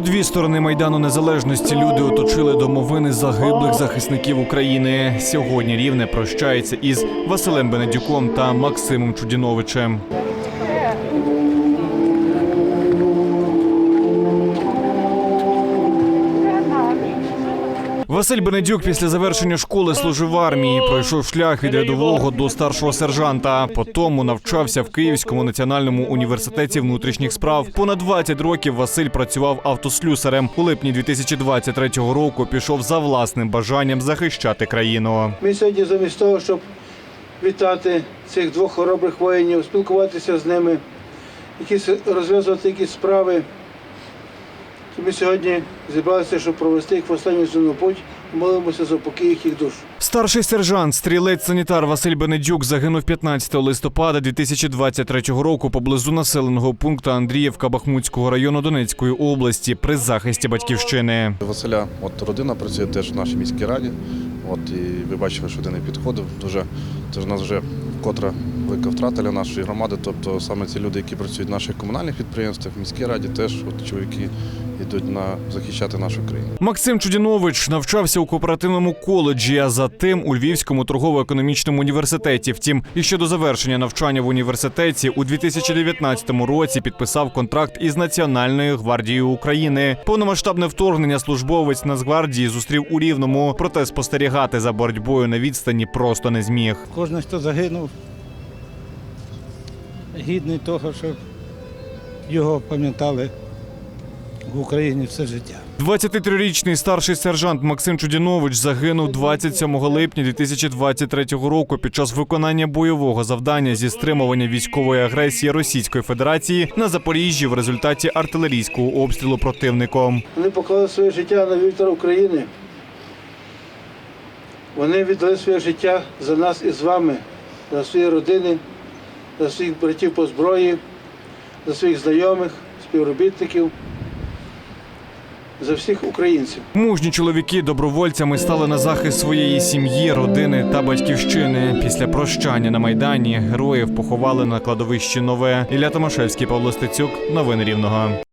дві сторони майдану незалежності люди оточили домовини загиблих захисників України. Сьогодні рівне прощається із Василем Бенедюком та Максимом Чудіновичем. Василь Бенедюк після завершення школи служив в армії, пройшов шлях від рядового до старшого сержанта. Потім навчався в Київському національному університеті внутрішніх справ. Понад 20 років Василь працював автослюсарем. У липні 2023 року пішов за власним бажанням захищати країну. Ми сьогодні замість того, щоб вітати цих двох хоробрих воїнів, спілкуватися з ними, якісь розв'язувати якісь справи. Ми сьогодні зібралися, щоб провести їх в останню земну путь молимося за покій їхніх душ. Старший сержант, стрілець-санітар Василь Бенедюк загинув 15 листопада 2023 року поблизу населеного пункту Андріївка Бахмутського району Донецької області при захисті батьківщини. Василя, от родина працює теж в нашій міській раді. От і ви бачили, що один не підходив. Дуже це ж нас вже вкотре велика втрата для нашої громади. Тобто саме ці люди, які працюють в наших комунальних підприємствах, в міській раді, теж от чоловіки йдуть на захищати нашу країну. Максим Чудінович навчався у кооперативному коледжі, а затим у Львівському торгово-економічному університеті. Втім, і ще до завершення навчання в університеті у 2019 році підписав контракт із Національною гвардією України. Повномасштабне вторгнення службовець Нацгвардії зустрів у Рівному, проте спостерігати за боротьбою на відстані просто не зміг. Кожен, хто загинув, гідний того, щоб його пам'ятали в Україні все життя. 23-річний старший сержант Максим Чудінович загинув 27 липня 2023 року під час виконання бойового завдання зі стримування військової агресії Російської Федерації на Запоріжжі в результаті артилерійського обстрілу противником. Вони поклали своє життя на вівтар України. Вони віддали своє життя за нас і з вами, за свої родини, за своїх братів по зброї, за своїх знайомих, співробітників, за всіх українців. Мужні чоловіки добровольцями стали на захист своєї сім'ї, родини та батьківщини. Після прощання на майдані героїв поховали на кладовищі нове. Ілля Томашевський, Павло Стецюк. Новини Рівного.